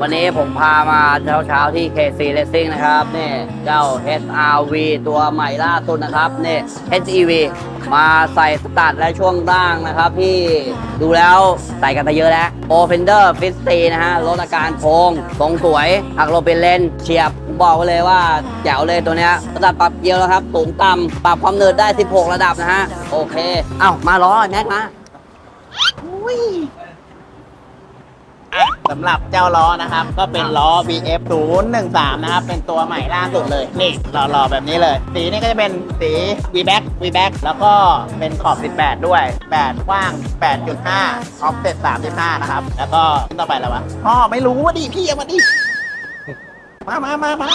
วันนี้ผมพามาเช้าเช้าๆที่ KC Racing นะครับนี่เจ้า HRV ตัวใหม่ล่าสุดนะครับนี่ HEV มาใส่สตาร์ทและช่วงล่างนะครับที่ดูแล้วใส่กันไปเยอะแล้ว o f e n d e r f i s t นะฮะลดอาการโค้งทรงสวยหักลบเป็นเลนเฉียบบอกเลยว่าแจ๋วเลยตัวเนี้ยระดับปรับเกียร์แล้วครับสูงต่ำปรับความเนิดได้ 16 ระดับนะฮะโอเค เอ้ามาล้อแม็กมาอะสำหรับเจ้าล้อนะครับ ก็เป็นล้อ BF 0 1 3นะครับ เป็นตัวใหม่ล่าสุดเลย นี่หล่อๆแบบนี้เลย สีนี่ก็จะเป็นสี V back V back แล้วก็เป็นขอบ 18 ด้วย 8 กว้าง 8.5 ออฟเซ็ต35 นะครับ แล้วก็ขึ้นต่อไปแล้ววะพ่อไม่รู้ว่าดิพี่เอามาดิ มามามามา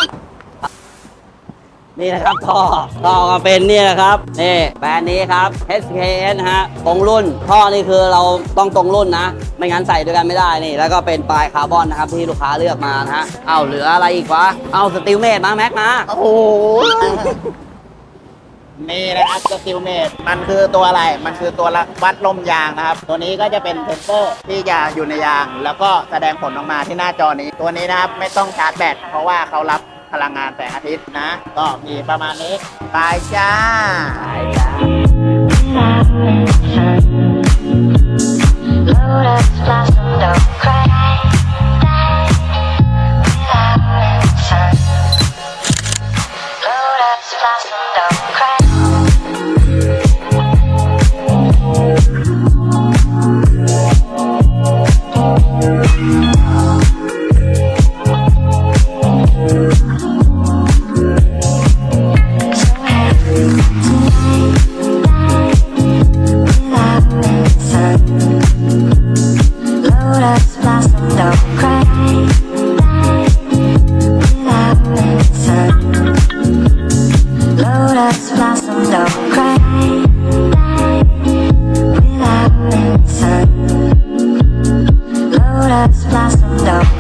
นี่นะครับท่อท่อก็เป็นนี่นะครับนี่แบรนด์นี้ครับ SKS ฮะตรงรุ่นท่อนี่คือเราต้องตรงรุ่นนะ ไม่งั้นใส่ด้วยกันไม่ได้นี่ แล้วก็เป็นปลายคาร์บอนนะครับที่ลูกค้าเลือกมานะฮะเอาเหลืออะไรอีกวะเอาสติลเมดมาแม็กมาโอ้โหนี่นะครับสติลเมดมันคือตัวอะไร มันคือตัววัดลมยางนะครับ ตัวนี้ก็จะเป็นเซนเซอร์ที่จะอยู่ในยาง แล้วก็แสดงผลออกมาที่หน้าจอนี้ ตัวนี้นะครับไม่ต้องชาร์จแบตเพราะว่าเขารับ พลังงานแสงอาทิตย์นะ ก็มีประมาณนี้ไปจ้าไปจ้า Lotus blossom don't cry Die without a sun Lotus blossom blossomed.